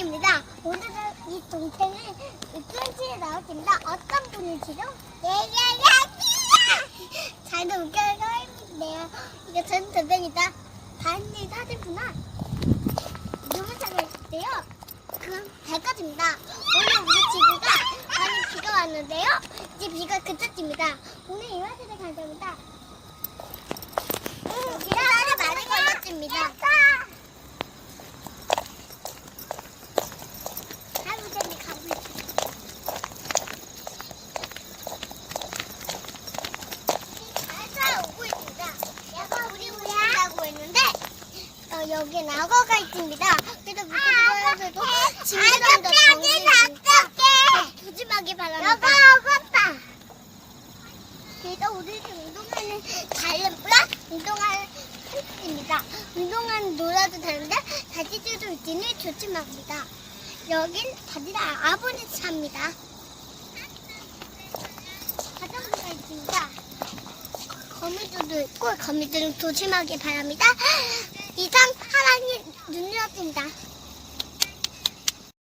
뚜은지입니다. 오늘은 이 동생을 뚜은지에 나왔습니다. 어떤 분이시죠? 예예예야! 잘도 웃겨서 했는데요. 이거 전 동생이다. 반지 사진구나. 누구 사진인데요? 그 백화점입니다. 오늘 우리 집이가 많이 비가 왔는데요. 이제 비가 그쳤습니다. 오늘 이화실에 갈 겁니다. 여기가 아주 많이 걸렸습니다. 할아버지 가고 있어. 잘 오고 있습니다. 얘가 우리 우리라고 했는데 어, 여기 악어가 있습니다. 그래서 무슨 짐들한테 조심하기 바랍니다. 여가 악었다. 그래서 우리 지금 운동하는 달래보라 운동하는 팬입니다. 운동하는 놀아도 되는데 다치지도 있으니 조심합니다. 여긴 바지라 아버지 차입니다. 자전거가 있습니다. 거미줄도 있고 거미줄은 조심하기 바랍니다. 给你